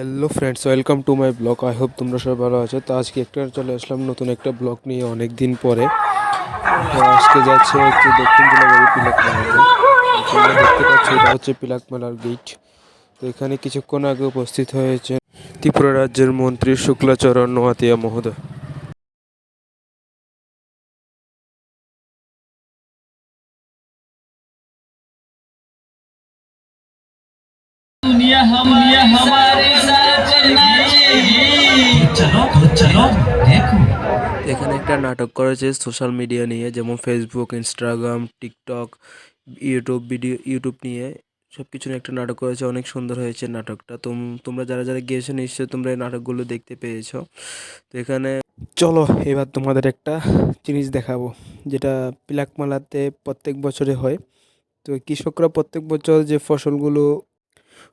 Hello friends welcome to my blog I hope তোমরা সবাই ভালো আছো। তো আজকে একটা চলে আসলাম নতুন একটা ব্লগ নিয়ে অনেক দিন পরে আজকে যাচ্ছে হচ্ছে দক্ষিণ জেলাবাড়ি পিলাক মেলাতে। দেখতে পাচ্ছি, এটা হচ্ছে পিলাক মেলার গেট তো এখানে কিছুক্ষণ আগে উপস্থিত হয়েছে ত্রিপুরা রাজ্যের মন্ত্রী শুক্লাচরণ নোয়াতিয়া মহোদয়। এখানে একটা নাটক করেছে সোশ্যাল মিডিয়া নিয়ে, যেমন Facebook Instagram TikTok YouTube video YouTube নিয়ে। সব কিছু একটা নাটক করেছে, অনেক সুন্দর হয়েছে নাটকটা। তোম, তোমরা যারা যারা গিয়েছো নিশ্চয়ই তোমরা এই নাটকগুলো দেখতে পেয়েছ। তো এখানে চলো, এবার তোমাদের একটা জিনিস দেখাবো, যেটা পিলাকমালাতে প্রত্যেক বছরে হয়। তো কৃষকরা প্রত্যেক বছর যে ফসলগুলো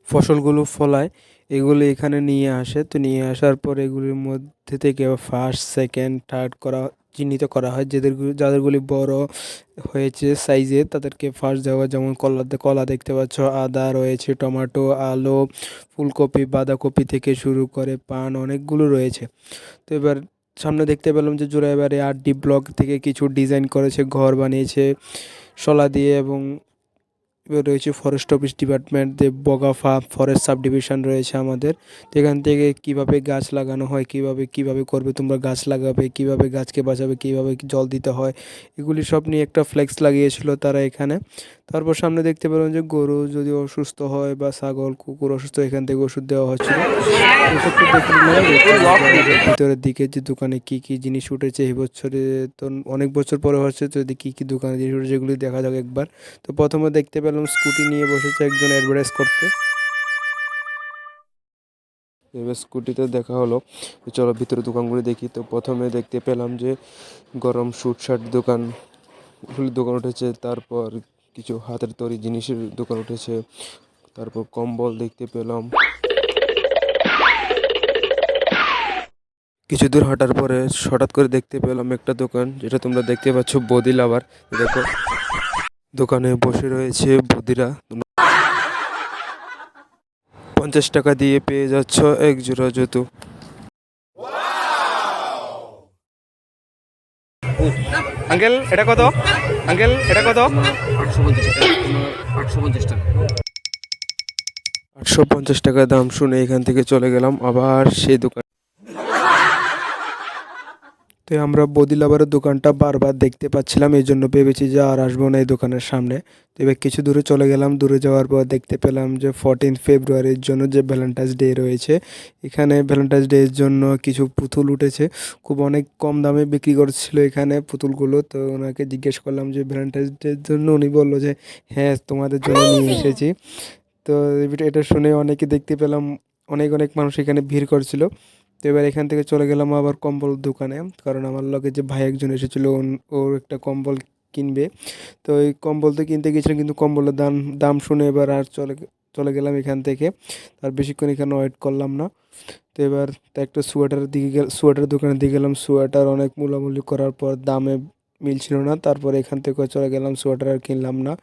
ফসলগুলো ফলায় এগুলো এখানে নিয়ে আসে। তো নিয়ে আসার পর এগুলির মধ্যে থেকে ফার্স্ট সেকেন্ড থার্ড করা, চিহ্নিত করা হয়। যাদের যাদেরগুলি বড় হয়েছে সাইজে তাদেরকে ফার্স্ট দেওয়া যেমন কলা কলা দেখতে পাচ্ছ, আদা রয়েছে, টমেটো, আলু, ফুলকপি, বাঁধাকপি থেকে শুরু করে পান, অনেকগুলো রয়েছে। তো এবার সামনে দেখতে পেলাম যে জোড়া এবারে আট ডি ব্লক থেকে কিছু ডিজাইন করেছে, ঘর বানিয়েছে, শলা দিয়ে এবং এবার রয়েছে forest office department Bagafa forest sub division রয়েছে আমাদের। এখান থেকে কীভাবে গাছ লাগানো হয়, কীভাবে কীভাবে করবে, তোমরা গাছ লাগাবে, কীভাবে গাছকে বাঁচাবে, কীভাবে জল দিতে হয়, এগুলি সব নিয়ে একটা ফ্লেক্স লাগিয়েছিল তারা এখানে। তারপর সামনে দেখতে পেলাম যে গরু যদি অসুস্থ হয় বা ছাগল, কুকুর অসুস্থ, এখান থেকে ওষুধ দেওয়া হচ্ছিল। ভিতরের দিকে যে দোকানে কি কি জিনিস উঠেছে এই বছরে, তো অনেক বছর পরে হচ্ছে তো কি কি দোকানে জিনিস উঠেছে যেগুলি দেখা যাক একবার। তো প্রথমে দেখতে পেলাম স্কুটি নিয়ে বসেছে একজন অ্যাডভার্টাইজ করতে। এবার স্কুটিতে দেখা হলো চলো ভিতরে দোকানগুলি দেখি। তো প্রথমে দেখতে পেলাম যে গরম স্যুট শার্ট দোকান দোকান উঠেছে। তারপর কিছু হাতের তৈরি জিনিসের দোকান উঠেছে। তারপর কম্বল দেখতে পেলাম। কিছু দূর হাঁটার পরে হঠাৎ করে দেখতে পেলাম একটা দোকান, যেটা তোমরা দেখতে পাচ্ছ বদি লাভার। দেখো, দোকানে বসে রয়েছে বদিরা। পঞ্চাশ টাকা দিয়ে পেয়ে যাচ্ছ এক জোড়া জুতো। আঙ্কেল, এটা কত? আঙ্কেল, এটা কত? আটশো পঞ্চাশ টাকা দাম শুনে এখান থেকে চলে গেলাম আবার সেই দোকান। তো আমরা বদিলাবারের দোকানটা বারবার দেখতে পাচ্ছিলাম এই জন্য ভেবেছি যে আর আসব না এই দোকানের সামনে। তো এবার কিছু দূরে চলে গেলাম দূরে যাওয়ার পর দেখতে পেলাম যে ফোরটিন ফেব্রুয়ারির জন্য যে ভ্যালেন্টাইন্স ডে রয়েছে এখানে ভ্যালেন্টাইন্স ডের জন্য কিছু পুতুল উঠেছে। খুব অনেক কম দামে বিক্রি করছিল এখানে পুতুলগুলো তো ওনাকে জিজ্ঞেস করলাম যে ভ্যালেন্টাইন্স ডের জন্য উনি বলল যে হ্যাঁ তোমাদের জন্য নিয়ে এসেছি। তো এটা শুনে অনেকে দেখতে পেলাম অনেক অনেক মানুষ এখানে ভিড় করছিল। তো এবার এখান থেকে চলে গেলাম আবার কম্বল দোকানে, কারণ আমার লগে যে ভাই একজন এসেছিল ওর একটা কম্বল কিনবে। তো ওই কম্বল তো কিনতে গেছিলাম কিন্তু কম্বলের দাম দাম শুনে এবার আর চলে চলে গেলাম এখান থেকে। আর বেশিক্ষণ এখানে ওয়েট করলাম না। তো এবার একটা সোয়েটারের দিকে গেল সোয়েটারের দোকানের দিকে গেলাম। সোয়েটার অনেক মূলামূলি করার পর দামে মিলছিল না, তারপর এখান থেকে চলে গেলাম, সোয়েটার আর কিনলাম না।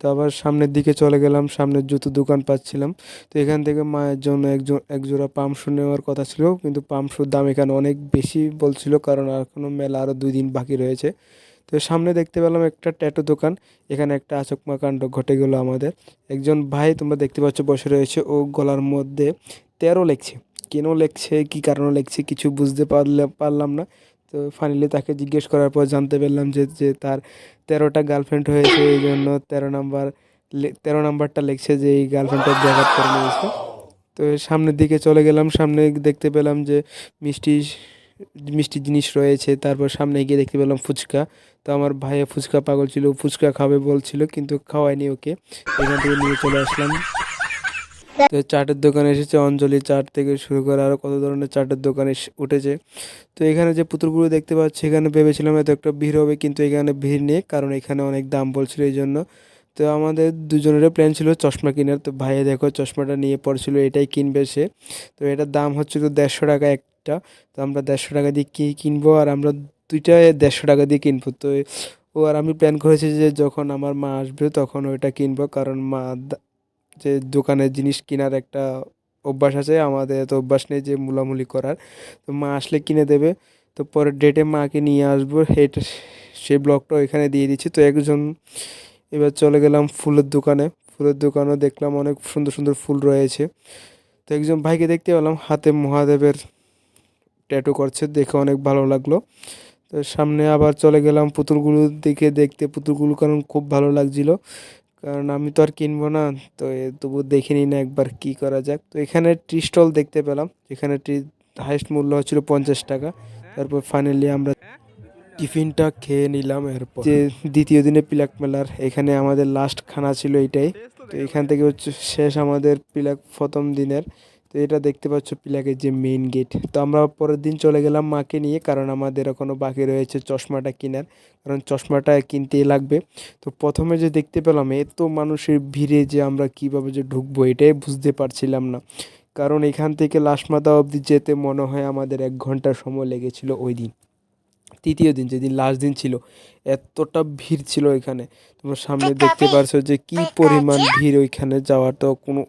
তো আবার সামনের দিকে চলে গেলাম, সামনের জুতো দোকান পাচ্ছিলাম। তো এখান থেকে মায়ের জন্য একজন, একজোড়া পাম্প শু নেওয়ার কথা ছিল, কিন্তু পাম্প শুর দাম এখানে অনেক বেশি বলছিল, কারণ এখনও মেলা আরও দুই দিন বাকি রয়েছে। তো সামনে দেখতে পেলাম একটা ট্যাটু দোকান, এখানে একটা আচকমা কাণ্ড ঘটে গেল আমাদের। একজন ভাই তোমরা দেখতে পাচ্ছ বসে রয়েছে ও গলার মধ্যে তেরো লেখছে। কেন লেখছে, কি কারণে লেখছে কিছু বুঝতে পারলে, পারলাম না। তো ফাইনালি তাকে জিজ্ঞেস করার পর জানতে পারলাম যে যে তার তেরোটা গার্লফ্রেন্ড হয়েছে, এই জন্য তেরো নাম্বার তেরো নাম্বারটা লিখছে যে এই গার্লফ্রেন্ডটা ব্যাঘাত করে নিয়েছে। তো সামনের দিকে চলে গেলাম, সামনে দেখতে পেলাম যে মিষ্টি মিষ্টি জিনিস রয়েছে, তারপর সামনে গিয়ে দেখতে পেলাম ফুচকা। তো আমার ভাইয়ে ফুচকা পাগল ছিল ফুচকা খাবে বলছিল, কিন্তু খাওয়ায়নি ওকে। এখান থেকে নিয়ে চলে আসলাম। তো চাটের দোকানে এসেছে, অঞ্জলি চাট থেকে শুরু করে আরও কত ধরনের চাটের দোকান উঠেছে। তো এখানে যে পুতুলগুলো দেখতে পাচ্ছি, এখানে ভেবেছিলাম এত একটা ভিড় হবে, কিন্তু এখানে ভিড় নেই, কারণ এখানে অনেক দাম বলছিল এই জন্য তো আমাদের দুজনেরও প্ল্যান ছিল চশমা কেনার। তো ভাইয়ে দেখো, চশমাটা নিয়ে পড়ছিল, এটাই কিনবে সে। তো এটার দাম হচ্ছিল দেড়শো টাকা একটা। তো আমরা দেড়শো টাকা দিয়ে কি কিনবো, আর আমরা দুইটা দেড়শো টাকা দিয়ে কিনবো। তো ও আর আমি প্ল্যান করেছি যে যখন আমার মা আসবে, তখন ওইটা কিনবো, কারণ মা যে দোকানের জিনিস কেনার একটা অভ্যাস আছে, আমাদের তো অভ্যাস নেই যে মুলামুলি করার। তো মা আসলে কিনে দেবে। তো পরের ডেটে মাকে নিয়ে আসব এটা সেই ব্লগটা ওইখানে দিয়ে দিচ্ছি। তো একজন এবার চলে গেলাম ফুলের দোকানে। ফুলের দোকানেও দেখলাম অনেক সুন্দর সুন্দর ফুল রয়েছে। তো একজন ভাইকে দেখতে পেলাম, হাতে মহাদেবের ট্যাটু করছে, দেখে অনেক ভালো লাগল। তো সামনে আবার চলে গেলাম পুতুলগুলো দিকে দেখতে। পুতুলগুলো কারণ খুব ভালো লাগছিল। কারণ আমি তো আর কিনবো না, তো তবু দেখে নিই না একবার কি করা যাক। তো এখানে ট্রি স্টল দেখতে পেলাম এখানে ট্রি হাইস্ট মূল্য হচ্ছিল পঞ্চাশ টাকা। তারপর ফাইনালি আমরা টিফিনটা খেয়ে নিলাম এরপর। যে দ্বিতীয় দিনে পিলাক মেলার, এখানে আমাদের লাস্ট খানা ছিল এটাই। তো এখান থেকে হচ্ছে শেষ আমাদের পিলাক প্রথম দিনের। তো এটা দেখতে পাচ্ছ পিলাকের যে মেইন গেট তো আমরা পরের দিন চলে গেলাম মাকে নিয়ে কারণ আমাদের এখনও বাকি রয়েছে চশমাটা কেনার কারণ চশমাটা কিনতেই লাগবে। তো প্রথমে যে দেখতে পেলাম এত মানুষের ভিড়ে যে আমরা কীভাবে যে ঢুকবো এটাই বুঝতে পারছিলাম না। কারণ এখান থেকে মাথা অবধি যেতে মনে হয় আমাদের এক ঘণ্টা সময় লেগেছিল ওই দিন। তৃতীয় দিন যেদিন লাস্ট দিন ছিল এতটা ভিড় ছিল এখানে। তোমরা সামনে দেখতে পারছ যে কি পরিমাণ ভিড় ওইখানে যাওয়ার তো কোনো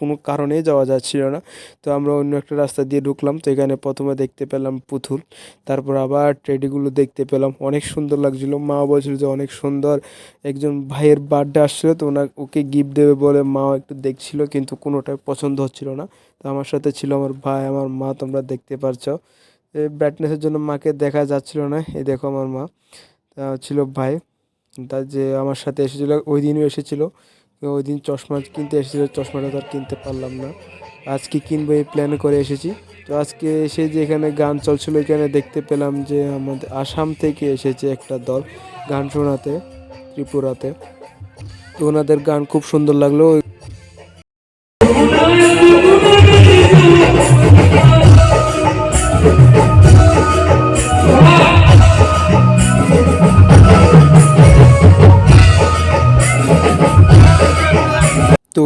কোনো কারণেই যাওয়া যাচ্ছিল না। তো আমরা অন্য একটা রাস্তা দিয়ে ঢুকলাম। তো এখানে প্রথমে দেখতে পেলাম পুতুল, তারপর আবার ট্রেডিগুলো দেখতে পেলাম। অনেক সুন্দর লাগছিল। মাও বলছিল যে অনেক সুন্দর। একজন ভাইয়ের বার্থডে আসছিল, তো ওনার, ওকে গিফট দেবে বলে মাও একটু দেখছিল, কিন্তু কোনোটাই পছন্দ হচ্ছিল না। তো আমার সাথে ছিল আমার ভাই, আমার মা, তোমরা দেখতে পারছ। এই ব্যাটনেসের জন্য মাকে দেখা যাচ্ছিল না। এই দেখো আমার মা। তা ছিল ভাই। তার যে আমার সাথে এসেছিল, ওই দিনও এসেছিল। তো ওই দিন চশমা কিনতে এসেছিল, চশমাটা তো আর কিনতে পারলাম না। আজকে কিনবো এই প্ল্যান করে এসেছি। তো আজকে এসে যে এখানে গান চলছিল, এখানে দেখতে পেলাম যে আমাদের আসাম থেকে এসেছে একটা দল, গান শোনাতে, ত্রিপুরাতে। তো ওনাদের গান খুব সুন্দর লাগল।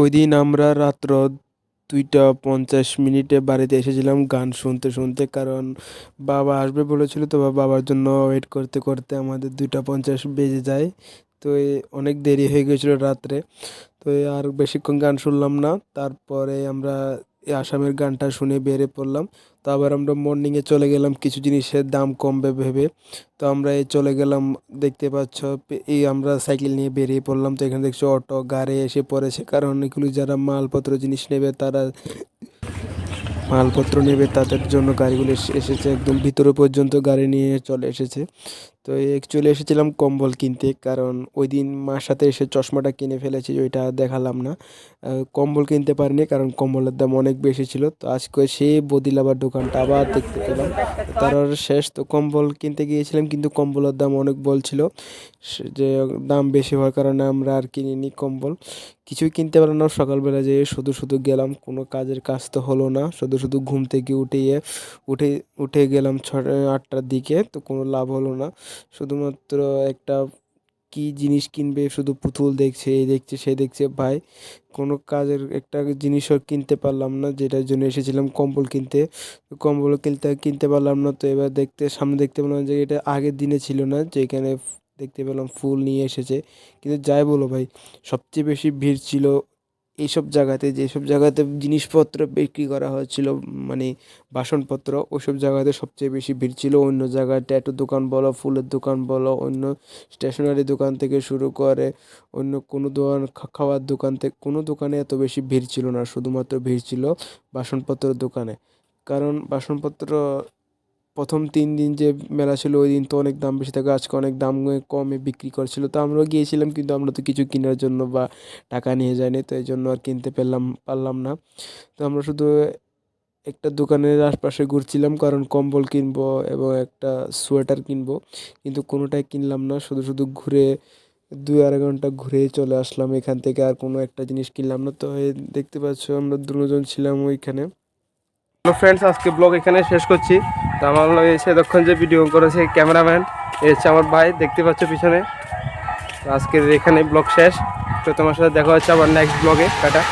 ওই দিন আমরা রাত্র দুইটা পঞ্চাশ মিনিটে বাড়িতে এসেছিলাম গান শুনতে শুনতে, কারণ বাবা আসবে বলেছিল তো বাবার জন্য ওয়েট করতে করতে আমাদের দুইটা পঞ্চাশ বেজে যায়। তো অনেক দেরি হয়ে গেছিল রাত্রে। তো আর বেশিক্ষণ গান শুনলাম না। তারপরে আমরা আসামের গানটা শুনে বেরিয়ে পড়লাম। তো আবার আমরা মর্নিংয়ে চলে গেলাম, কিছু জিনিসের দাম কমবে ভেবে। তো আমরা এই চলে গেলাম, দেখতে পাচ্ছ, এই আমরা সাইকেল নিয়ে বেরিয়ে পড়লাম। তো এখানে দেখছ অটো গাড়ি এসে পড়েছে। কারণ এগুলো যারা মালপত্র জিনিস নেবে, তারা মালপত্র নেবে, তাদের জন্য গাড়িগুলো এসে- এসেছে। একদম ভিতরে পর্যন্ত গাড়ি নিয়ে চলে এসেছে। তো অ্যাকচুয়ালি এসেছিলাম কম্বল কিনতে, কারণ ওই দিন মার সাথে এসে চশমাটা কিনে ফেলেছি, ওইটা দেখালাম না। কম্বল কিনতে পারিনি, কারণ কম্বলের দাম অনেক বেশি ছিল। তো আজকে সেই বদিলাবার দোকানটা আবার দেখতে পেলাম। তার শেষ, তো কম্বল কিনতে গিয়েছিলাম, কিন্তু কম্বলের দাম অনেক বলছিল যে দাম বেশি হওয়ার কারণে আমরা আর কিনিনি কম্বল। কিছুই কিনতে পারলাম না, সকালবেলা যেয়ে শুধু শুধু গেলাম, কোনো কাজের কাজ তো হলো না। শুধু শুধু ঘুম থেকে উঠে উঠে উঠে গেলাম ছটা, আটটার দিকে, তো কোনো লাভ হলো না। শুধুমাত্র একটা কি জিনিস কিনবে, শুধু পুতুল দেখছে, এই দেখছে, সে দেখছে, ভাই, কোনো কাজের একটা জিনিসও কিনতে পারলাম না, যেটার জন্য এসেছিলাম কম্বল কিনতে। কম্বল কিনতে কিনতে পারলাম না, তো এবার দেখতে, সামনে দেখতে পেলাম যে এটা আগের দিনে ছিল না, যেখানে দেখতে পেলাম ফুল নিয়ে এসেছে। কিন্তু যাই বলো ভাই, সবচেয়ে বেশি ভিড় ছিল এইসব জায়গাতে, যেসব জায়গাতে জিনিসপত্র বিক্রি করা হচ্ছিল মানে বাসনপত্র, ওইসব জায়গাতে সবচেয়ে বেশি ভিড় ছিল। অন্য জায়গায় ট্যাটু দোকান বলো, ফুলের দোকান বলো, অন্য স্টেশনারি দোকান থেকে শুরু করে, অন্য কোনো দোকান খাওয়ার দোকান থেকে কোনো দোকানে এত বেশি ভিড় ছিল না। শুধুমাত্র ভিড় ছিল বাসনপত্রের দোকানে। কারণ বাসনপত্র প্রথম তিন দিন যে মেলা ছিল, ওই দিন তো অনেক দাম বেশি থাকে। আজকে অনেক দাম কমে বিক্রি করছিল। তো আমরাও গিয়েছিলাম, কিন্তু আমরা তো কিছু কেনার জন্য বা টাকা নিয়ে যাইনি, তো এই জন্য আর কিনতে পারলাম পারলাম না। তো আমরা শুধু একটা দোকানের আশপাশে ঘুরছিলাম, কারণ কম্বল কিনবো এবং একটা সোয়েটার কিনবো, কিন্তু কোনোটাই কিনলাম না। শুধু শুধু ঘুরে দুই আড়াই ঘণ্টা ঘুরে চলে আসলাম এখান থেকে, আর কোনো একটা জিনিস কিনলাম না। তো দেখতে পাচ্ছ, আমরা দুজন ছিলাম ওইখানে। হ্যালো ফ্রেন্ডস আজকে ব্লগ এখানে শেষ করছি। তো আমার এসে এতক্ষণ যে ভিডিও করেছে ক্যামেরাম্যান এ হচ্ছে আমার ভাই, দেখতে পাচ্ছ পিছনে। আজকের এখানে ব্লগ শেষ। তো তোমার সাথে দেখা হচ্ছে আবার নেক্সট ব্লগে টাটা।